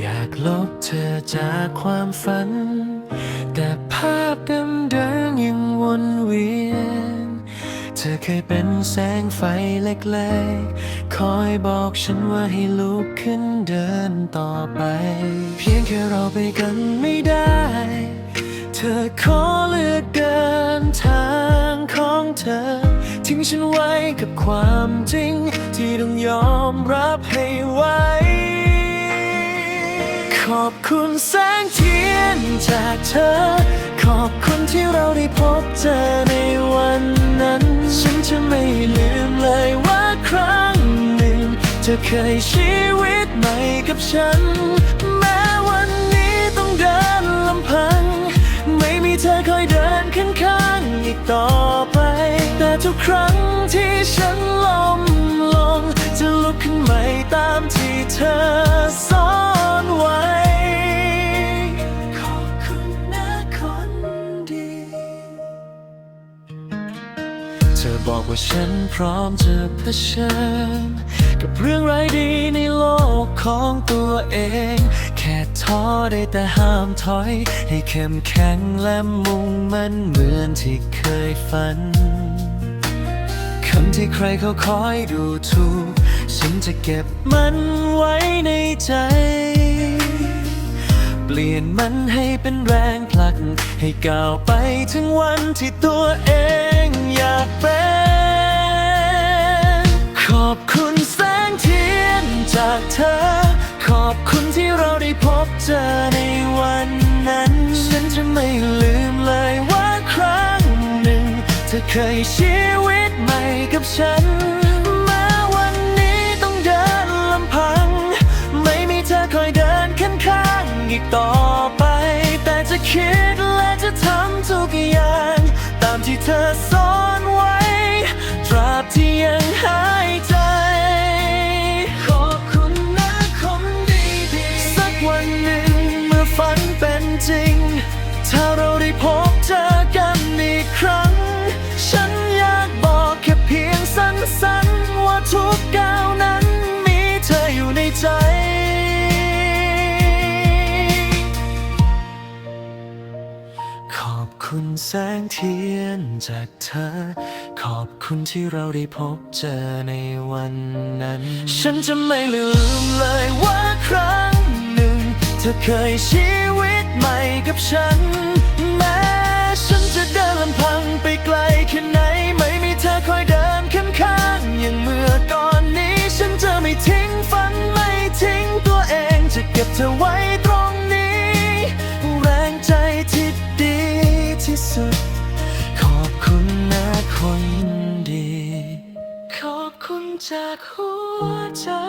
อยากลบเธอจากความฝัน แต่ภาพเดิมๆยังวนเวียน เธอเคยเป็นแสงไฟเล็กๆ คอยบอกฉันว่าให้ลุกขึ้นเดินต่อไป เพียงแค่เราไปกันไม่ได้ เธอขอเลือกเดินทางของเธอ ทิ้งฉันไว้กับความจริง ที่ต้องยอมรับให้ไว คุณแสงเทียนจากเธอ ขอบคุณที่เราได้พบเจอในวันนั้น ฉันจะไม่ลืมเลยว่าครั้งหนึ่ง เธอเคยชีวิตใหม่กับฉัน แม้วันนี้ต้องเดินลำพัง ไม่มีเธอคอยเดินข้างๆอีกต่อไป แต่ทุกครั้งที่ฉัน บอกว่าฉันพร้อมจะเผชิญ กับเรื่องไร้ดีในโลกของตัวเอง แค่ท้อได้แต่ห้ามถอย ให้เข้มแข็งและมุ่งมั่นเหมือนที่เคยฝันคำที่ใครเขาคอยดูถูก ฉันจะเก็บมันไว้ในใจ เปลี่ยนมันให้เป็นแรงผลัก ให้ก้าวไปถึงวันที่ตัวเองอยากเป็น อบคุณแสงเทียนจากเธอ ขอบคุณที่เราได้พบเจอในวันนั้น ฉันจะไม่ลืมเลยว่าครั้งหนึ่ง เธอเคยชีวิตใหม่กับฉันแม้วันนี้ต้องเดินลำพังไม่มีเธอคอยเดินข้างๆอีกต่อไป แต่จะคิดและจะทำทุกอย่าง ตามที่เธอ อบคุณแสงเทียนจากเธอ ขอบคุณที่เราได้พบเจอในวันนั้น ฉันจะไม่ลืมเลยว่าครั้งหนึ่ง เธอเคยชีวิตใหม่กับฉัน แม้ฉันจะเดินลำพังไปไกลแค่ไหน ไม่มีเธอคอยเดินข้างๆอย่างเมื่อก่อนนี้ ฉันจะไม่ทิ้งฝันไม่ทิ้งตัวเองจะเก็บเธอไว้ Sonntag, hoher Tag.